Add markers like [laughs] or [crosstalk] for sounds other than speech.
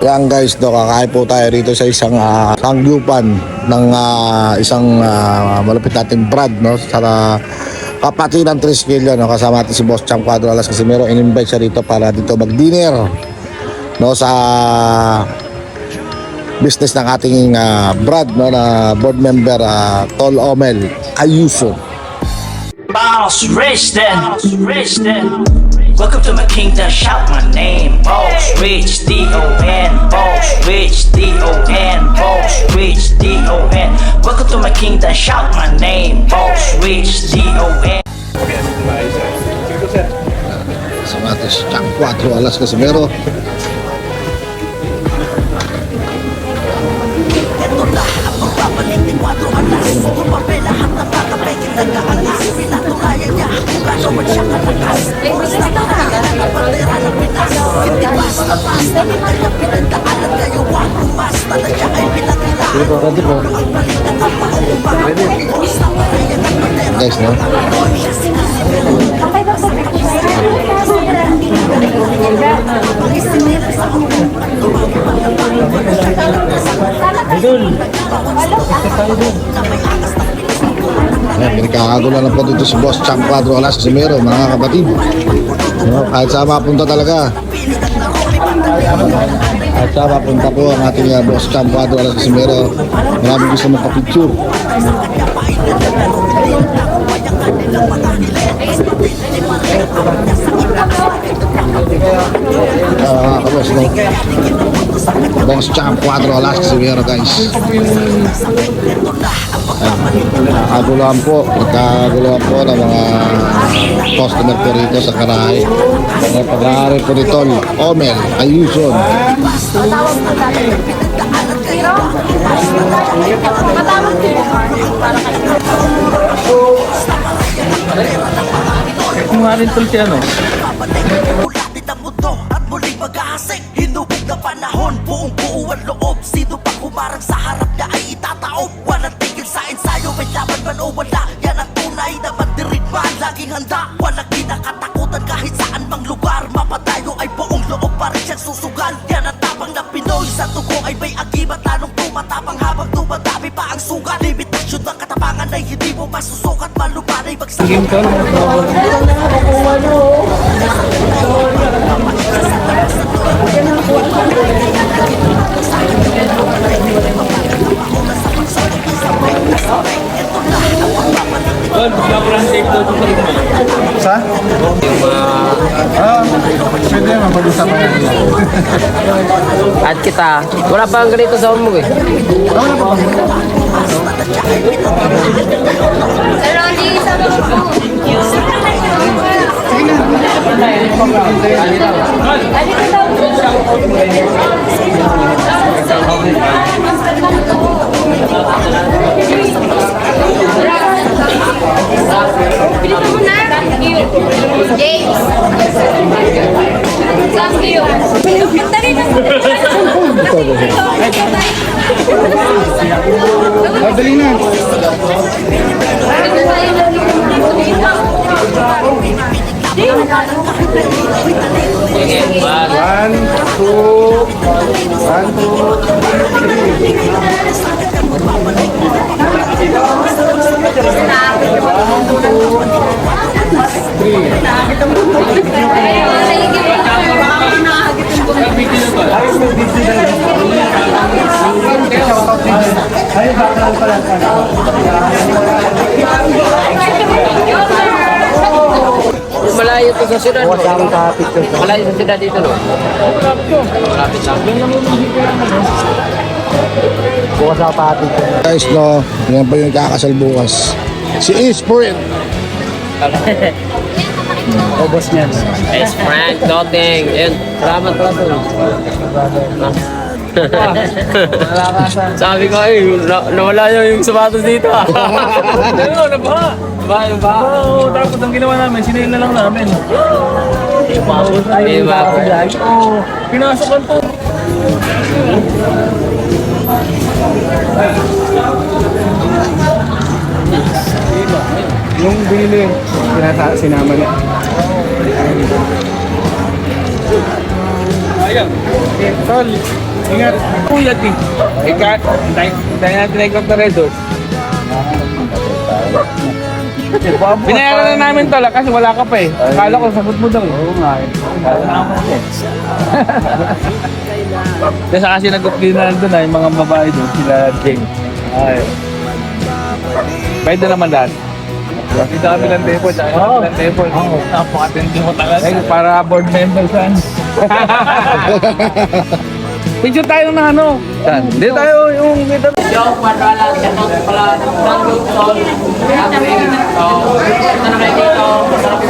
Yan guys, do kakain po tayo rito sa isang uh, sangyupan ng ah, isang ah, malupit nating Brad no sa uh, kapatid ng Triskillo no kasama natin si Boss Cham Cuadro Alas kasi meron in-invite siya rito para dito mag-dinner no sa business ng ating ah, Brad no na board member ah, Tol Omel Ayuso. Boss Rich then, Rich then. Welcome to my kingdom, shout my name. Boss Rich, D-O-N. Boss Rich, D-O-N. Boss Rich, D-O-N. Welcome to my kingdom, shout my name. Boss Rich, D-O-N. Kasama natin si Cham Cuadro Alas kasi tarayan ang bandera guys no. Okay ba po? Ulo Ayan, pinagkakagulo na po dito si Boss Cham Cuadro Alas kasi meron mga kapatid. No, kahit saan mapunta talaga. Kahit saan mapunta po ang ating uh, Boss Cham Cuadro Alas kasi meron maraming gusto magpa-picture. Ah, kabos, no? Boss Cham Cuadro Alas kasi meron guys. Nagkaguluhan po, nagkaguluhan po ng mga customer po rito sa Karahay. May pag-aari po ni Tol, Omel, Ayuson. Kung nga rin tol si ano? Ang loob Sino pa kumarang sa harap niya ay itataob? Walang tigil sa ensayo, may laban man o wala. Yan ang tunay na mandirigman, laging handa Walang kinakatakutan kahit saan mang lugar. Mapatayo ay buong loob pa rin siyang susugal. Yan ang tapang na Pinoy. Sa tugo ay may agibat Tanong tumatapang. Habang dumadami pa ang sugat Limitasyon ng katapangan ay hindi mo masusukat. Malupan ay bagsak. Game tol. Tol, bigla ko lang take daw dito rin Sa? Ah, pwede mapag-usapan natin. At kita, wala pa ang ganito sa mo eh. Pero hindi sa Bilisan James. Thank you. Dali na. Madali na. One, two, one, two, Malayo to sa siyudad. no? Malayo sa siyudad dito no. Malapit lang. Guys, no, yan pa yung kakasal bukas. Si Eastport. [laughs] Best friend, Doteng. Yan, salamat pala tol. [laughs] Sabi ko eh, na nawala yung, yung sapatos dito ah. Ano, nabaha. ba, yung ba? Oo, tapos ang ginawa namin, sinayin na lang namin. Ay, ba? Oo, pinasok lang to. Yung binili, sinata, sinama niya. Ayan. Tol, Ingat. Kuya, di. Ika, tayo natin na ikot na red doon. Binayaran na namin to lang kasi wala ka pa eh. Akala ko sagot mo daw. Oo nga eh. [laughs] Kasi kasi nag-clean doon na yung mga babae doon, sila Jane. Ay. Pwede naman lahat. Dito kami ng table, tsaka kami ng table. Napakatindi mo talaga. Ay, para board member saan? Picture tayo ng ano? Saan? Hindi tayo yung dito. Yo, Madrala, shoutout pala ng Luzon. Happy. So, punta na kayo dito. Masarap